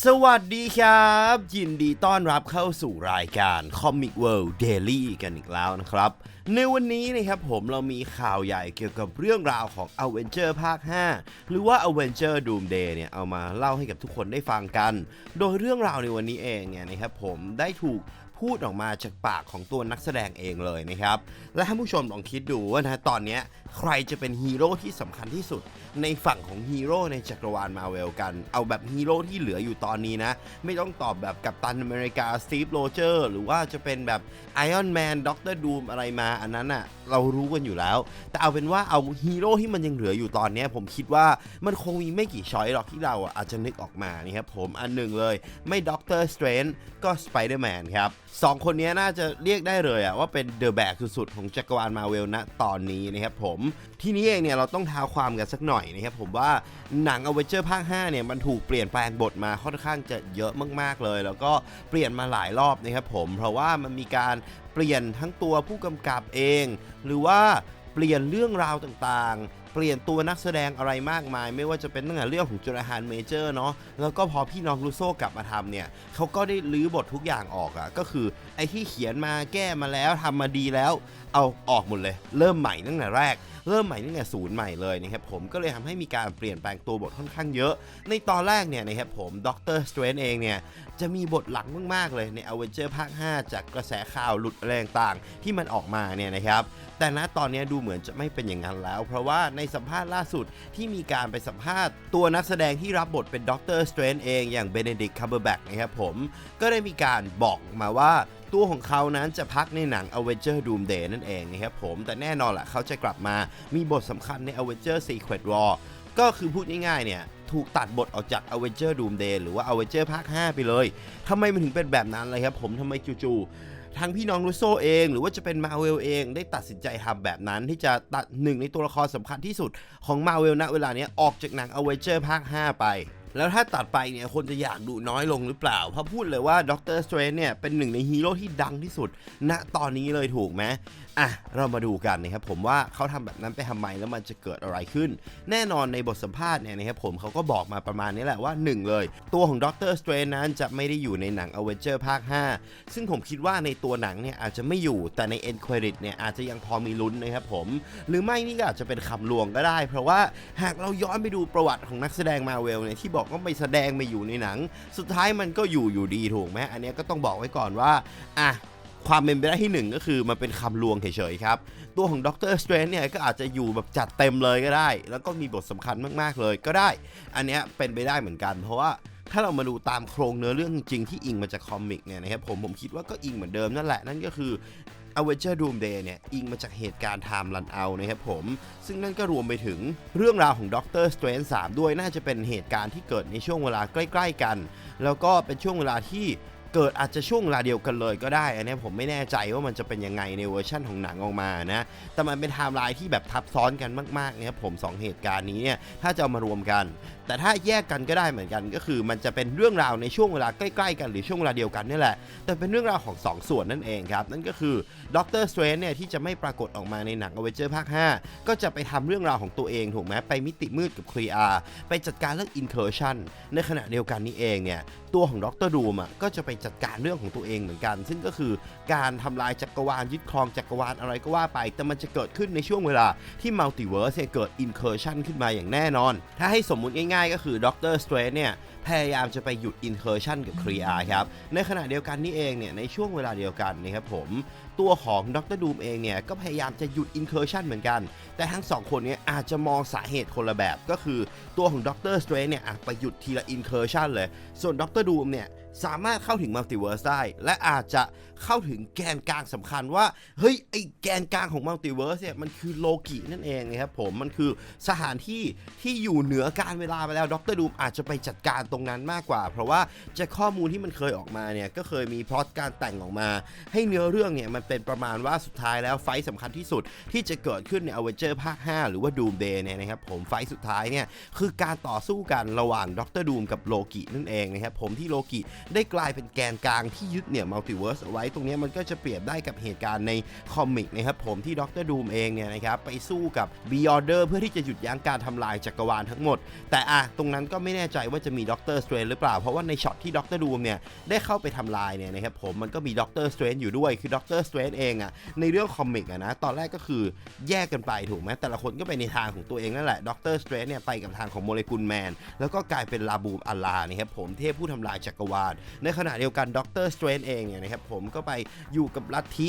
สวัสดีครับ ยินดีต้อนรับเข้าสู่รายการ Comic World Daily กันอีกแล้วนะครับ ในวันนี้นะครับผมเรามีข่าวใหญ่เกี่ยวกับเรื่องราวของ Avenger ภาค 5 หรือว่า Avenger Doomsday เนี่ยเอามาเล่าให้กับทุกคนได้ฟังกัน โดยเรื่องราวในวันนี้เองเนี่ยนะครับผมได้ถูก พูดออกมาจากปากของตัวนักแสดงเองเลยนะครับ และท่านผู้ชมลองคิดดูว่านะตอนนี้ใครจะเป็นฮีโร่ที่สำคัญที่สุด ในฝั่งของฮีโร่ในจักรวาลมาเวลกัน เอาแบบฮีโร่ที่เหลืออยู่ตอนนี้นะ ไม่ต้องตอบแบบกัปตันอเมริกาสตีฟโรเจอร์หรือว่าจะเป็นแบบไอออนแมนด็อกเตอร์ดูมอะไรมาอันนั้นอะ่ะเรารู้กันอยู่แล้ว แต่เอาเป็นว่าเอาฮีโร่ที่มันยังเหลืออยู่ตอนนี้ผมคิดว่ามันคงมีไม่กี่ช้อยหรอกที่เราอะอาจจะนึกออกมานี่ครับผมอันหนึ่งเลย ไม่ด็อกเตอร์สเตรนก็สไปเดอร์แมนครับสองคนนี้น่าจะเรียกได้เลยอะว่าเป็นเดอะแบกสุดๆของจักรวาลมาเวลณตอนนี้นะครับผม ที่นี้เองเนี่ยเราต้องท้าความกันสักหน่อยนะครับผมว่าหนังอเวเจอร์ภาค 5 เนี่ยมันถูกเปลี่ยนแปลงบทมาค่อนข้างจะเยอะมากๆเลย แล้วก็เปลี่ยนมาหลายรอบนะครับผม เพราะว่ามันมีการเปลี่ยนทั้งตัวผู้กำกับเอง หรือว่าเปลี่ยนเรื่องราวต่างๆ เปลี่ยนตัวนักแสดงอะไรมากมาย ไม่ว่าจะเป็นตั้งแต่เรื่องของจ o ร a ฮานเมเจอร์เนาะแล้วก็พอพี่น้องลูโซกลับมาทำเนี่ยเขาก็ได้ลื้อบททุกอย่างออกอะ่ะก็คือไอ้ที่เขียนมาแก้มาแล้วทำมาดีแล้ว เอาออกหมดเลย เริ่มใหม่ตั้งแต่แรก เริ่มใหม่ตั้งแต่ศูนย์ใหม่เลยนะครับผมก็เลยทำให้มีการเปลี่ยนแปลงตัวบทค่อนข้างเยอะ ในตอนแรกเนี่ยนะครับผมด็อกเตอร์สเตรนเองเนี่ยจะมีบทหลังมากๆเลยใน a v e n g e r ภาค 5 จากกระแสข่าวหลุดอะไรต่างที่มันออกมาเนี่ยนะครับแต่ณตอนนี้ดูเหมือนจะไม่เป็นอย่างนั้นแล้ว เพราะว่าในสัมภาษณ์ล่าสุดที่มีการไปสัมภาษณ์ตัวนักแสดงที่รับบทเป็นด็อกเตอร์สเตรนเองอย่างเบเนดิกคัมเบอร์แบ็กนะครับผมก็ได้มีการบอกมาว่า ตัวของเขานั้นจะพักในหนัง Avenger Doomsday นั่นเองนะครับผม แต่แน่นอนแหละเขาจะกลับมามีบทสำคัญใน Avenger Secret War ก็คือพูดง่ายๆเนี่ยถูกตัดบทออกจาก Avenger Doomsday หรือว่า Avenger ภาค 5 ไปเลยทำไมมันถึงเป็นแบบนั้นเลยครับผมทำไมจู่ๆทั้งพี่น้องรูโซเอง หรือว่าจะเป็นมาเวลเองได้ตัดสินใจทำแบบนั้นที่จะตัดหนึ่งในตัวละครสำคัญที่สุดของมาเวลณเวลานี้ออกจากหนัง Avenger ภาค 5 ไป แล้วถ้าตัดไปเนี่ยคนจะอยากดูน้อยลงหรือเปล่า เพราะพูดเลยว่าด็อกเตอร์สเตรนเนี่ยเป็นหนึ่งในฮีโร่ที่ดังที่สุดณตอนนี้เลยถูกไหมอะเรามาดูกันนะครับผมว่าเขาทำแบบนั้นไปทำไมแล้วมันจะเกิดอะไรขึ้น แน่นอนในบทสัมภาษณ์เนี่ยนะครับผมเขาก็บอกมาประมาณนี้แหละว่า 1 เลย ตัวของด็อกเตอร์สเตรนนั้นจะไม่ได้อยู่ในหนัง a v e n g e r ภาค 5 ซึ่งผมคิดว่าในตัวหนังเนี่ยอาจจะไม่อยู่แต่ใน end credit เนี่ยอาจจะยังพอมีลุ้นนะครับผม หรือไม่นี่ก็อาจจะเป็นคำลวงก็ได้ เพราะว่าหากเราย้อนไปดูประวัติของนักแสดงมาเวลเนี่ยที่บอกว่าไม่แสดงไม่อยู่ในหนัง สุดท้ายมันก็อยู่อยู่ดีถูกไหมอันนี้ก็ต้องบอกไว้ก่อนว่าอะ ความเป็นไปได้ที่หนึ่งก็คือมันเป็นคำลวงเฉยๆครับ ตัวของด็อกเตอร์สเตรนเนี่ยก็อาจจะอยู่แบบจัดเต็มเลยก็ได้ แล้วก็มีบทสำคัญมากๆเลยก็ได้ อันเนี้ยเป็นไปได้เหมือนกัน เพราะว่าถ้าเรามาดูตามโครงเนื้อเรื่องจริงที่อิงมาจากคอมิกเนี่ยนะครับผมผมคิดว่าก็อิงเหมือนเดิมนั่นแหละนั่นก็คือ Avenger Doomsday เนี่ยอิงมาจากเหตุการณ์ไทม์รันเอานะครับผม ซึ่งนั่นก็รวมไปถึงเรื่องราวของด็อกเตอร์สเตรน3ด้วยน่าจะเป็นเหตุการณ์ที่เกิดในช่วงเวลาใกล้ ๆ กัน แล้วก็เป็นช่วงเวลาที่ เกิดอาจจะช่วงเวลาเดียวกันเลยก็ได้ อันนี้ผมไม่แน่ใจว่ามันจะเป็นยังไงในเวอร์ชั่นของหนังออกมานะ แต่มันเป็นไทม์ไลน์ที่แบบทับซ้อนกันมากๆนะครับผมสองเหตุการณ์นี้เนี่ย ถ้าจะเอามารวมกัน แต่ถ้าแยกกันก็ได้เหมือนกันก็คือ มันจะเป็นเรื่องราวในช่วงเวลาใกล้ๆกันหรือช่วงเวลาเดียวกันนี่แหละ แต่เป็นเรื่องราวของ 2 ส่วนนั่นเองครับ นั่นก็คือด็อกเตอร์สเตรนเนี่ยที่จะไม่ปรากฏออกมาในหนังอเวเจอร์ภาค 5 ก็จะไปทำเรื่องราวของตัวเองถูกไหมไปมิติมืดกับครีอาไปจัดการเรื่องอินเคอร์ชันในขณะเดียวกันนี้เองเนี่ยตัวของด็อกเตอร์ดูมอะก็จะไปจัดการเรื่องของตัวเองเหมือนกัน ซึ่งก็คือการทำลายจักรวาลยึดครองจักรวาลอะไรก็ว่าไป แต่มันจะเกิดขึ้นในช่วงเวลาที่มัลติเวิร์สเกิดอินเคอร์ชันขึ้นมาอย่างแน่นอน ถ้าให้สมมุติง่ายๆ ก็คือด็อกเตอร์สเตรนเนี่ยพยายามจะไปหยุดอินเคอร์ชันกับครีอาครับ ในขณะเดียวกันนี่เองเนี่ยในช่วงเวลาเดียวกันนะครับผม ตัวของดรดูมเองเนี่ยก็พยายามจะหยุดอินเคอร์ชันเหมือนกัน แต่ทั้งสองคนเนี่ยอาจจะมองสาเหตุคนละแบบ ก็คือตัวของดรสเตรนเนี่ยไปหยุดทีละอินเคอร์ชันเลย ส่วนดรดูมเนี่ย สามารถเข้าถึงมัลติเวิร์สได้ และอาจจะเข้าถึงแกนกลางสำคัญว่า เฮ้ย ไอแกนกลางของมัลติเวิร์สเนี่ย มันคือโลกินั่นเองนะครับผมมันคือสถานที่ที่อยู่เหนือการเวลาไปแล้วดรดูมอาจจะไปจัดการตรงนั้นมากกว่า เพราะว่าจากข้อมูลที่มันเคยออกมาเนี่ย ก็เคยมีพล็อตการแต่งออกมา ให้เนื้อเรื่องเนี่ย มันเป็นประมาณว่าสุดท้ายแล้วไฟต์สำคัญที่สุดที่จะเกิดขึ้นในอเวนเจอร์ภาค 5 หรือว่าดูมเดย์เนี่ยนะครับผมไฟต์สุดท้ายเนี่ยคือการต่อสู้กันระหว่างดรดูมกับโลกินั่นเองนะครับผมที่โลกิได้กลายเป็นแกนกลางที่ยึดเหนี่ยวมัลติเวิร์สเอาไว้ ตรงนี้มันก็จะเปรียบได้กับเหตุการณ์ในคอมิกนะครับผมที่ด็อกเตอร์ดูมเองเนี่ยนะครับไปสู้กับ b ีออเดอร์เพื่อที่จะหยุดยั้งการทำลายจักรวาลทั้งหมด แต่อะตรงนั้นก็ไม่แน่ใจว่าจะมีด็อกเตอร์สเตรนหรือเปล่า เพราะว่าในช็อตที่ด็อกเตอร์ดูมเนี่ยได้เข้าไปทำลายเนี่ยนะครับผมมันก็มีด็อกเตอร์สเตรนอยู่ด้วยคือด็อกเตอร์สเตรนเองอะในเรื่องคอมิกอะนะตอนแรกก็คือแยกกันไปถูกไหมแต่ละคนก็ไปในทางของตัวเองนั่นแหละด็อกเตอร์สเตรนเนี่ยไปกับทางของโมเลกุลแมนแล้วก็กลายเป็นลาบูมอัลลานะครับผมเทพผู้ทำลายจักรวาลในขณะเดียวกันด็อกเตอร์สเตรนเองเนี่ยนะครับผมก็ไปอยู่กับลัทธิ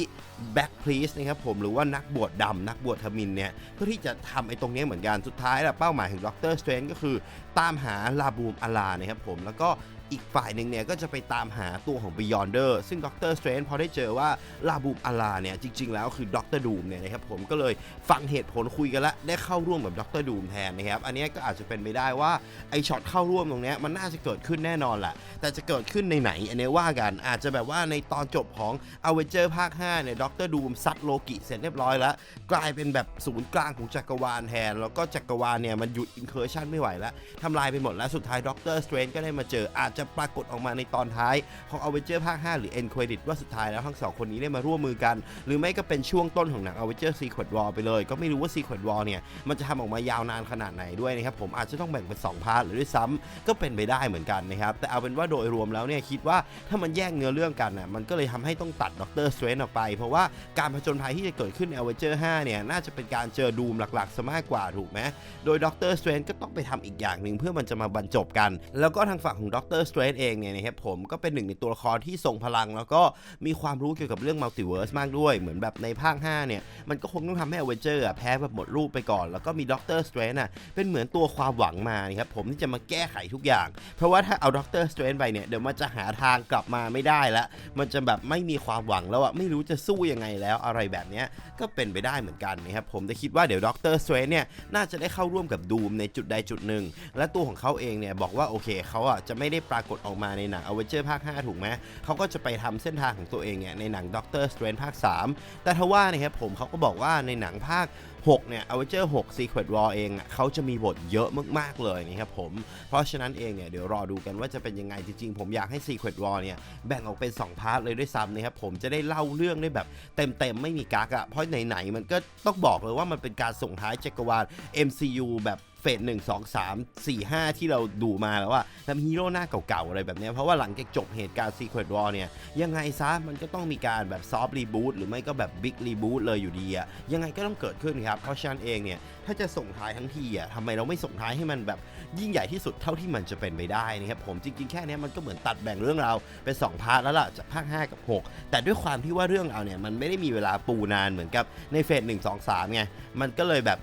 แบ็กพลีสนะครับผมหรือว่านักบวชดำนักบวชทมินเนี่ยเพื่อที่จะทำไอ้ตรงนี้เหมือนกันสุดท้ายแล้วเป้าหมายของด็อกเตอร์สเตรนก็คือ ตามหาลาบูมอลานะครับผมแล้วก็ อีกฝ่ายหนึ่งเนี่ยก็จะไปตามหาตัวของ Beyonder ซึ่งด็อกเตอร์สเตรนพอได้เจอว่าลาบูมอัลาเนี่ยจริง ๆ แล้วคือด็อกเตอร์ดูมเนี่ยนะครับผมก็เลยฟังเหตุผลคุยกันละได้เข้าร่วมกับด็อกเตอร์ดูมแทนนะครับอันนี้ก็อาจจะเป็นไปได้ว่าไอช็อตเข้าร่วมตรงเนี้ยมันน่าจะเกิดขึ้นแน่นอนแหละแต่จะเกิดขึ้นในไหนอันนี้ว่ากันอาจจะแบบว่าในตอนจบของ a v e n g e r ภาค5เนี่ยด็อกเตอร์ดูมซัดโลกิเสร็จเรียบร้อยแล้ว กลายเป็นแบบศูนย์กลางของจักรวาลแทน แล้วก็จักรวาลเนี่ยมันหยุดอินเคอร์ชันไม่ไหวแล้วทำลายไปหมดแล้วสุดท้ายด็อกเตอร์สเตรนก็ได้มาเจออาจจะปรากฏออกมาในตอนท้ายของ a v e n g e r ภาค 5 หรือ End Credit ว่าสุดท้ายแล้วทั้งสองคนนี้ได้มาร่วมมือกัน หรือไม่ก็เป็นช่วงต้นของหนัง a v e n g e r Secret War ไปเลย ก็ไม่รู้ว่า Secret War เนี่ย มันจะทำออกมายาวนานขนาดไหนด้วยนะครับผมอาจจะต้องแบ่งเป็นสองพาร์ทหรือด้วยซ้ำก็เป็นไปได้เหมือนกันนะครับแต่เอาเป็นว่าโดยรวมแล้วเนี่ยคิดว่าถ้ามันแยกเนื้อเรื่องกันน่ะมันก็เลยทำให้ต้องตัดด็อกเตอร์สเตรนออกไป เพราะว่าการผจญภัยที่จะเกิดขึ้นใน a v e n g e r 5 เนี่ยน่าจะเป็นการเจอดูมหลักๆซะมากกว่าถูกไหมโดยด็อกเตอร์สเตรนก็ต้องไปทำอีกอย่างหนึ่งเพื่อมันจะมาบรรจบกัน แล้วก็ทางฝั่งของด็อกเตอร์สเตรนเองเนี่ยนะครับผมก็เป็นหนึ่งในตัวละครที่ทรงพลัง แล้วก็มีความรู้เกี่ยวกับเรื่องมัลติเวิร์สมากด้วย เหมือนแบบในภาค 5 เนี่ย มันก็คงต้องทำให้ a v e n g e r อะแพ้แบบหมดรูปไปก่อน แล้วก็มีด็อกเตอร์สเตรนอะเป็นเหมือนตัวความหวังมานะครับผมที่จะมาแก้ไขทุกอย่าง เพราะว่าถ้าเอาด็อกเตอร์สเตรนไปเนี่ยเดี๋ยวมันจะหาทางกลับมาไม่ได้ล้วมันจะแบบไม่มีความหวังแล้วอะไม่รู้จะสู้ยังไงแล้วอะไรแบบเนี้ยก็เป็นไปได้เหมือนกันนะครับผมแต่คิดว่าเดี๋ยวด็อกเตอร์สเตรนเนี่ยน่าจะได้เข้าร่วมกับดูมในจุดใดจุดหนึ่งและตัวของเขาเองเนี่ยบอกว่าโอเคเขาอะจะไม่ได้ปปรากฏออกมาในหนังอเวนเจอร์ภาค 5 ถูกไหมเขาก็จะไปทำเส้นทางของตัวเองเนี่ยในหนังด็อกเตอร์สเตรนภาค 3 แต่ทว่านะครับผมเขาก็บอกว่าในหนังภาค 6 เนี่ย a v e n g e r 6 Secret War เองเขาจะมีบทเยอะมากๆเลยนะครับผม เพราะฉะนั้นเองเนี่ยเดี๋ยวรอดูกันว่าจะเป็นยังไงจริงๆ ผมอยากให้ Secret War เนี่ยแบ่งออกเป็น 2 พาร์ทเลยด้วยซ้ำนะครับผมจะได้เล่าเรื่องได้แบบเต็มๆ ไม่มีกักอะเพราะไหนๆมันก็ต้องบอกเลยว่ามันเป็นการส่งท้ายจักรวาล MCU แบบ เฟสหนึ่งสองสามสี่ห้าที่เราดูมาแล้วว่าทำฮีโร่หน้าเก่าๆอะไรแบบนี้เพราะว่าหลังจากจบเหตุการณ์ Secret War เนี่ย ยังไงซะมันก็ต้องมีการแบบซอฟต์รีบูตหรือไม่ก็แบบบิ๊กรีบูตเลยอยู่ดีอะยังไงก็ต้องเกิดขึ้นครับ เพราะฉะนั้นเองเนี่ย ถ้าจะส่งท้ายทั้งทีอะทำไมเราไม่ส่งท้ายให้มันแบบยิ่งใหญ่ที่สุดเท่าที่มันจะเป็นไปได้นะครับผมจริงๆแค่นี้มันก็เหมือนตัดแบ่งเรื่องราวเป็น2พาร์ทแล้วล่ะจากภาค5กับ 6 แต่ด้วยความที่ว่าเรื่องราวเนี่ยมันไม่ได้มีเวลาปูนานเหมือนกับในเฟส1 2 3ไงมันก็เลยแบบ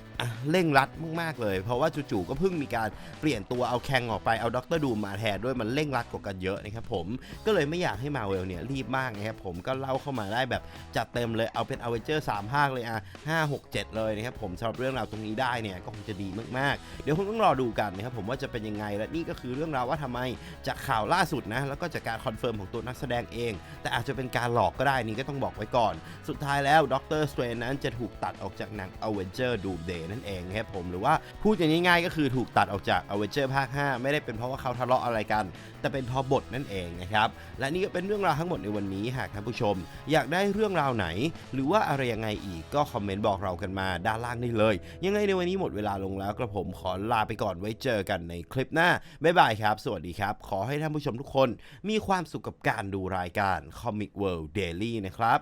เร่งรัดมากๆเลย เพราะว่าจู่ๆก็เพิ่งมีการเปลี่ยนตัวเอาแคงออกไปเอาด็อกเตอร์ดูมมาแทนด้วยมันเร่งรัดกว่ากันเยอะนะครับผมก็เลยไม่อยากให้มาเวลเนี่ยรีบมากนะครับผมก็เล่าเข้ามาได้แบบจัดเต็มเลยเอาเป็นอเวนเจอร์สามภาคเลยอะห้าหกเจ็ดเลยนะครับผมสำหรับเรื่องราวตรงนี้ได้เนี่ยก็คงจะดีมากๆ เดี๋ยวคงต้องรอดูกันนะครับผมว่าจะเป็นยังไงและนี่ก็คือเรื่องราวว่าทำไมจากข่าวล่าสุดนะแล้วก็จากการคอนเฟิร์มของตัวนักแสดงเอง แต่อาจจะเป็นการหลอกก็ได้นี่ก็ต้องบอกไว้ก่อน สุดท้ายแล้วด็อกเตอร์สเตรนนั้นจะถูกตัดออกจากหนัง a v e n g e r Doomsday นั่นั่นเองครับผมหรือว่าพูดอย่างง่ายๆก็คือถูกตัดออกจาก a v e n g e r ภาค 5 ไม่ได้เป็นเพราะว่าเขาทะเลาะอะไรกัน แต่เป็นเพราะบทนั่นเองนะครับและนี่ก็เป็นเรื่องราวทั้งหมดในวันนี้หากท่านผู้ชม อยากได้เรื่องราวไหน หรือว่าอะไรยังไงอีกก็คอมเมนต์บอกเรากันมาด้านล่างได้เลย ยังไงในวันนี้หมดเวลาลงแล้วกระผมขอลาไปก่อนไว้เจอกันในคลิปหน้าบ๊ายบายครับ สวัสดีครับ ขอให้ท่านผู้ชมทุกคน มีความสุขกับการดูรายการ Comic World Daily นะครับ